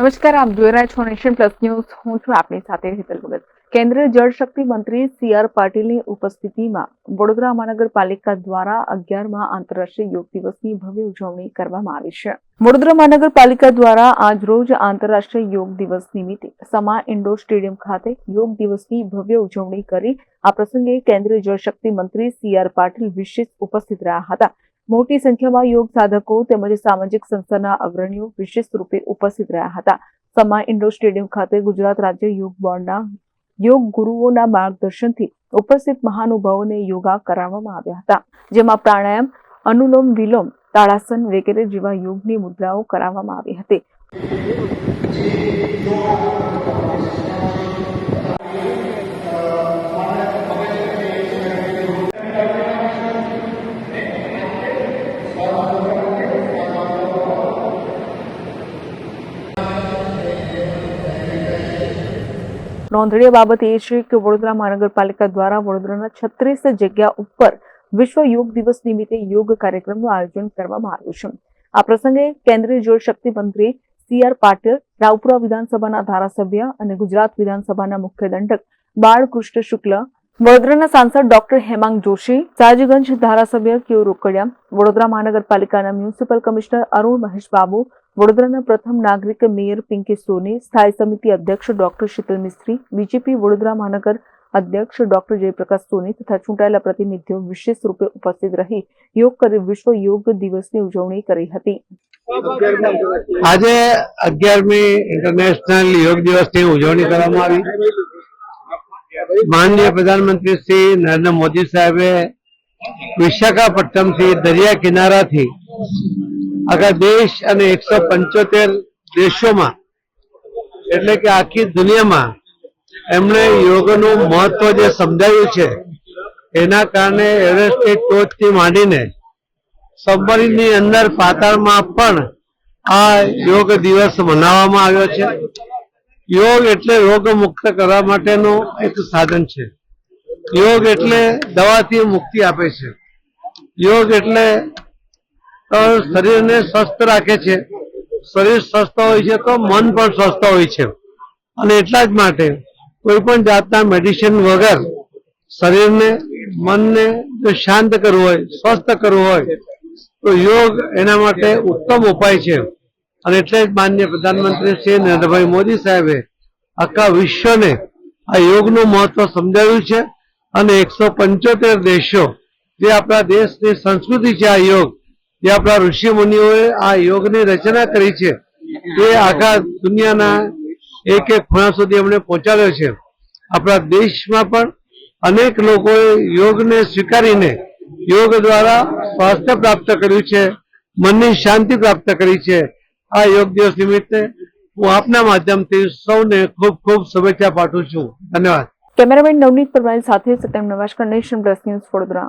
નમસ્કાર, આપ જોઈ રહ્યા છો નેશન પ્લસ ન્યૂઝ. હું છું આપની સાથે હિતલ ભગત. કેન્દ્રીય જળશક્તિ મંત્રી સી આર પાટીલની ઉપસ્થિતિમાં વડોદરા મહાનગરપાલિકા દ્વારા અગિયારમાં આંતરરાષ્ટ્રીય યોગ દિવસની ભવ્ય ઉજવણી કરવામાં આવી છે. વડોદરા મહાનગરપાલિકા દ્વારા આજ રોજ આંતરરાષ્ટ્રીય યોગ દિવસ નિમિત્તે સમા ઇન્ડોર સ્ટેડિયમ ખાતે યોગ દિવસની ભવ્ય ઉજવણી કરી આ પ્રસંગે કેન્દ્રીય જળશક્તિ મંત્રી સી આર પાટીલ વિશેષ ઉપસ્થિત રહ્યા હતા. મોટી સંખ્યામાં યોગ સાધકો તેમજ સામાજિક સંસ્થાના અગ્રણીઓ વિશેષ રૂપે ઉપસ્થિત રહ્યા હતા. સમા ઇન્ડોર સ્ટેડિયમ ખાતે ગુજરાત રાજ્ય યોગ બોર્ડના યોગ ગુરુઓના માર્ગદર્શનથી ઉપસ્થિત મહાનુભાવોને યોગા કરાવવામાં આવ્યા હતા. જેમાં પ્રાણાયામ, અનુલોમ વિલોમ, તાળાસન વગેરે જેવા યોગની મુદ્રાઓ કરાવવામાં આવી હતી. નોંધનીય બાબત એ છે કે વડોદરા મહાનગરપાલિકા દ્વારા વડોદરાના છત્રીસ જગ્યા ઉપર વિશ્વ યોગ દિવસ નિમિત્તે યોગ કાર્યક્રમનું આયોજન કરવામાં આવ્યું છે. આ પ્રસંગે કેન્દ્રીય જળશક્તિ મંત્રી સી આર પાટીલ, રાવપુરા વિધાનસભાના ધારાસભ્ય અને ગુજરાત વિધાનસભાના મુખ્ય દંડક બાળકૃષ્ણ શુક્લ, વડોદરાના સાંસદ ડોક્ટર હેમાંગ જોશી, સાજગંજ ધારાસભ્ય કેયુ રોકડિયા, વડોદરા મહાનગરપાલિકાના મ્યુનિસિપલ કમિશનર અરુણ મહેશ બાબુ વડોદરાના પ્રથમ નાગરિક મેયર પિંકી સોની, સ્થાયી સમિતિ અધ્યક્ષ ડોક્ટર શીતલ મિસ્ત્રી, બીજેપી વડોદરા મહાનગર અધ્યક્ષ ડોક્ટર જયપ્રકાશ સોની તથા ચૂંટાયેલા પ્રતિનિધિઓ વિશેષ રૂપે ઉપસ્થિત રહી યોગ કરી, વિશ્વ યોગ દિવસની ઉજવણી કરી હતી. આજે અગિયારમી ઇન્ટરનેશનલ યોગ દિવસની ઉજવણી કરવામાં આવી. માનનીય પ્રધાનમંત્રી શ્રી નરેન્દ્ર મોદી સાહેબે વિશાખાપટ્ટનમથી દરિયા કિનારાથી આખા દેશ અને એકસો પંચોતેર દેશોમાં, એટલે કે આખી દુનિયામાં એમણે યોગનું મહત્વ જે સમજાવ્યું છે, એના કારણે એવરેસ્ટની ટોચથી માંડીને સબમરીનની અંદર પાતાળમાં પણ આ યોગ દિવસ મનાવવામાં આવ્યો છે. યોગ એટલે રોગ મુક્ત કરવા માટેનું એક સાધન છે. યોગ એટલે દવાથી મુક્તિ આપે છે. યોગ એટલે શરીરને સ્વસ્થ રાખે છે. શરીર સ્વસ્થ હોય છે તો મન પણ સ્વસ્થ હોય છે. અને એટલા જ માટે કોઈ પણ જાતના મેડિસિન વગર શરીરને, મનને જો શાંત કરવું હોય, સ્વસ્થ કરવું હોય, તો યોગ એના માટે ઉત્તમ ઉપાય છે. અને એટલે જ માન્ય પ્રધાનમંત્રી શ્રી નરેન્દ્રભાઈ મોદી સાહેબે આખા વિશ્વને આ યોગનું મહત્વ સમજાવ્યું છે. અને એકસો પંચોતેર દેશો જે આપણા દેશની સંસ્કૃતિ છે આ યોગ જે આપણા ઋષિ મુનિઓએ આ યોગની રચના કરી છે તે આખા દુનિયાના એક એક ખૂણા સુધી એમણે પહોંચાડ્યો છે. આપણા દેશમાં પણ અનેક લોકોએ યોગને સ્વીકારીને યોગ દ્વારા સ્વાસ્થ્ય પ્રાપ્ત કર્યું છે, મનની શાંતિ પ્રાપ્ત કરી છે. આ યોગ દિવસ નિમિત્તે હું આપના માધ્યમથી સૌને ખૂબ ખૂબ શુભેચ્છા પાઠવું છું. ધન્યવાદ. કેમેરામેન નવનીત પરમાર સાથે સત્યમ નવાશકર, નેશન પ્લસ ન્યૂઝ વડોદરા.